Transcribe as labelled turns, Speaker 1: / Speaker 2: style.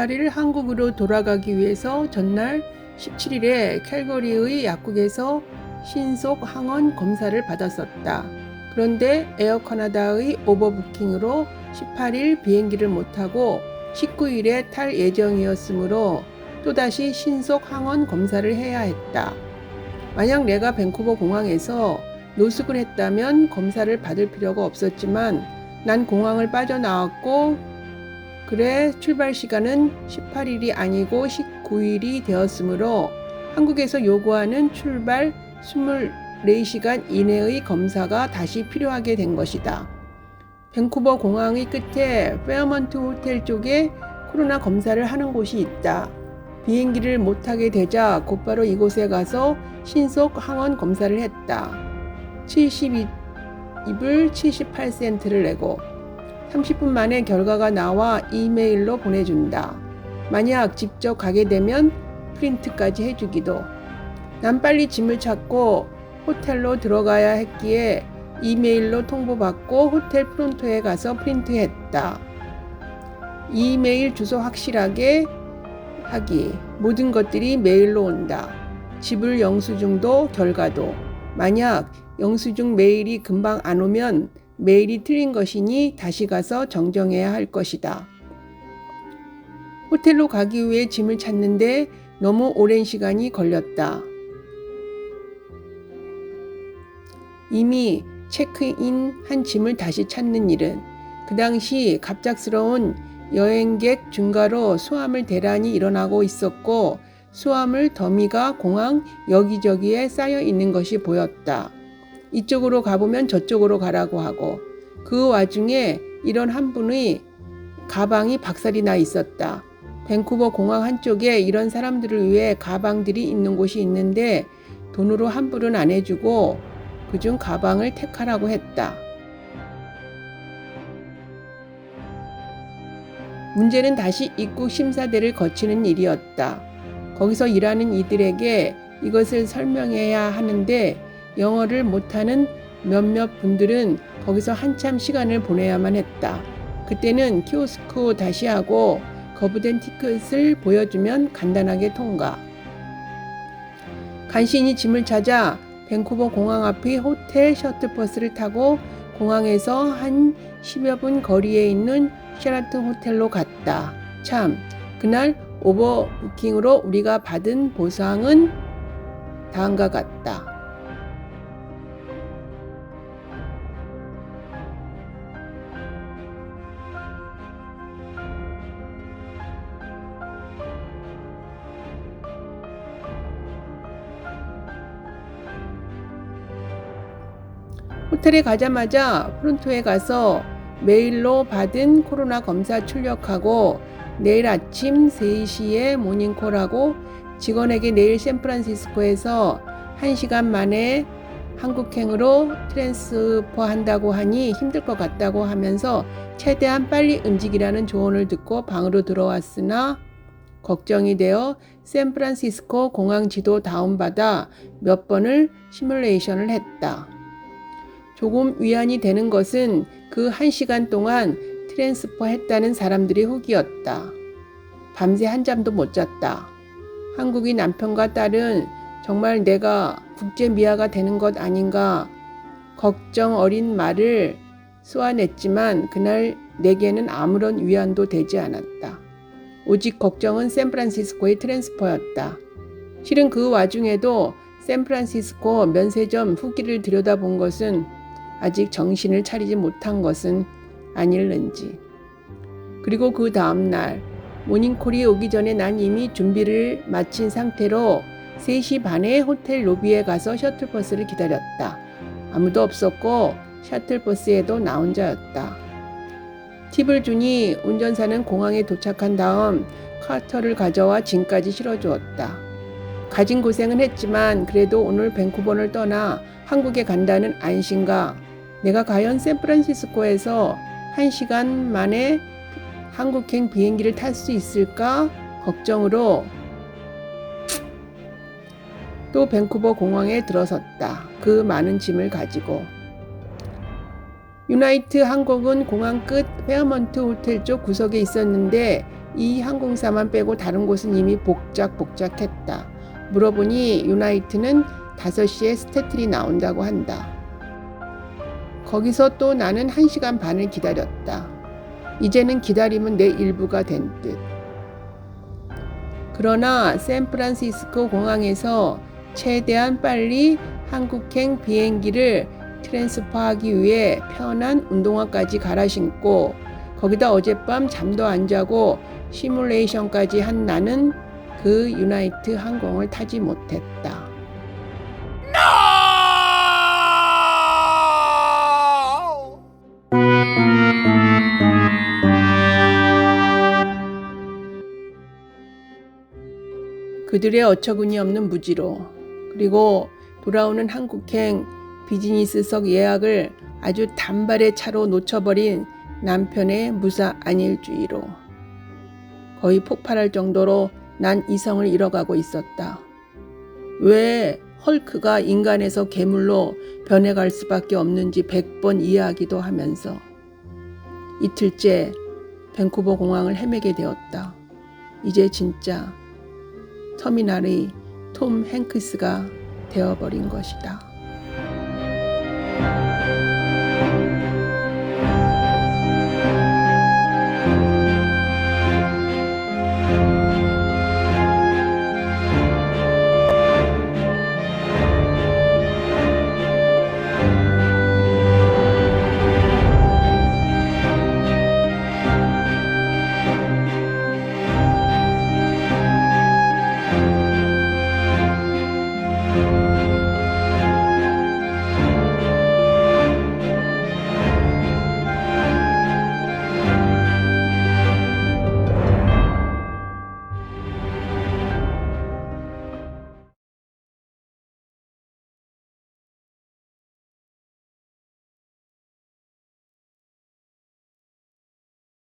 Speaker 1: 18일 한국으로 돌아가기 위해서 전날 17일에 캘거리의 약국에서 신속 항원 검사를 받았었다. 그런데 에어 카나다의 오버부킹으로 18일 비행기를 못 타고 19일에 탈 예정이었으므로 또다시 신속 항원 검사를 해야 했다. 만약 내가 밴쿠버 공항에서 노숙을 했다면 검사를 받을 필요가 없었지만 난 공항을 빠져나왔고 그래 출발 시간은 18일이 아니고 19일이 되었으므로 한국에서 요구하는 출발 24시간 이내의 검사가 다시 필요하게 된 것이다. 밴쿠버 공항의 끝에 페어먼트 호텔 쪽에 코로나 검사를 하는 곳이 있다. 비행기를 못 타게 되자 곧바로 이곳에 가서 신속 항원 검사를 했다. 72불 78센트를 내고 30분 만에 결과가 나와 이메일로 보내준다. 만약 직접 가게 되면 프린트까지 해주기도. 난 빨리 짐을 찾고 호텔로 들어가야 했기에 이메일로 통보받고 호텔 프론토에 가서 프린트했다. 이메일 주소 확실하게 하기. 모든 것들이 메일로 온다. 집을 영수증도 결과도. 만약 영수증 메일이 금방 안 오면 메일이 틀린 것이니 다시 가서 정정해야 할 것이다. 호텔로 가기 위해 짐을 찾는데 너무 오랜 시간이 걸렸다. 이미 체크인 한 짐을 다시 찾는 일은 그 당시 갑작스러운 여행객 증가로 수화물 대란이 일어나고 있었고 수화물 더미가 공항 여기저기에 쌓여 있는 것이 보였다. 이쪽으로 가보면 저쪽으로 가라고 하고 그 와중에 이런 한 분의 가방이 박살이 나 있었다. 밴쿠버 공항 한쪽에 이런 사람들을 위해 가방들이 있는 곳이 있는데 돈으로 환불은 안 해주고 그중 가방을 택하라고 했다. 문제는 다시 입국 심사대를 거치는 일이었다. 거기서 일하는 이들에게 이것을 설명해야 하는데 영어를 못하는 몇몇 분들은 거기서 한참 시간을 보내야만 했다. 그때는 키오스크 다시 하고 거부된 티켓을 보여주면 간단하게 통과. 간신히 짐을 찾아 밴쿠버 공항 앞의 호텔 셔틀버스를 타고 공항에서 한 10여 분 거리에 있는 셰라튼 호텔로 갔다. 참, 그날 오버부킹으로 우리가 받은 보상은 다음과 같다. 호텔에 가자마자 프론토에 가서 메일로 받은 코로나 검사 출력하고 내일 아침 3시에 모닝콜하고 직원에게 내일 샌프란시스코에서 1시간 만에 한국행으로 트랜스퍼 한다고 하니 힘들 것 같다고 하면서 최대한 빨리 움직이라는 조언을 듣고 방으로 들어왔으나 걱정이 되어 샌프란시스코 공항 지도 다운받아 몇 번을 시뮬레이션을 했다. 조금 위안이 되는 것은 그 한 시간 동안 트랜스퍼 했다는 사람들의 후기였다. 밤새 한 잠도 못 잤다. 한국인 남편과 딸은 정말 내가 국제 미아가 되는 것 아닌가 걱정 어린 말을 쏘아냈지만 그날 내게는 아무런 위안도 되지 않았다. 오직 걱정은 샌프란시스코의 트랜스퍼였다. 실은 그 와중에도 샌프란시스코 면세점 후기를 들여다본 것은 아직 정신을 차리지 못한 것은 아닐는지. 그리고 그 다음 날 모닝콜이 오기 전에 난 이미 준비를 마친 상태로 3시 반에 호텔 로비에 가서 셔틀버스를 기다렸다. 아무도 없었고 셔틀버스에도 나 혼자였다. 팁을 주니 운전사는 공항에 도착한 다음 카터를 가져와 짐까지 실어주었다. 가진 고생은 했지만 그래도 오늘 밴쿠버를 떠나 한국에 간다는 안심과 내가 과연 샌프란시스코에서 1시간 만에 한국행 비행기를 탈 수 있을까 걱정으로 또 밴쿠버 공항에 들어섰다. 그 많은 짐을 가지고. 유나이트 항공은 공항 끝 페어먼트 호텔 쪽 구석에 있었는데 이 항공사만 빼고 다른 곳은 이미 복작복작했다. 물어보니 유나이트는 5시에 스태틀이 나온다고 한다. 거기서 또 나는 1시간 반을 기다렸다. 이제는 기다림은 내 일부가 된 듯. 그러나 샌프란시스코 공항에서 최대한 빨리 한국행 비행기를 트랜스퍼하기 위해 편한 운동화까지 갈아 신고 거기다 어젯밤 잠도 안 자고 시뮬레이션까지 한 나는 그 유나이트 항공을 타지 못했다. 그들의 어처구니 없는 무지로 그리고 돌아오는 한국행 비즈니스석 예약을 아주 단발의 차로 놓쳐버린 남편의 무사 안일주의로 거의 폭발할 정도로 난 이성을 잃어가고 있었다. 왜 헐크가 인간에서 괴물로 변해갈 수밖에 없는지 백번 이해하기도 하면서 이틀째 밴쿠버 공항을 헤매게 되었다. 이제 진짜 터미널의 톰 행크스가 되어버린 것이다.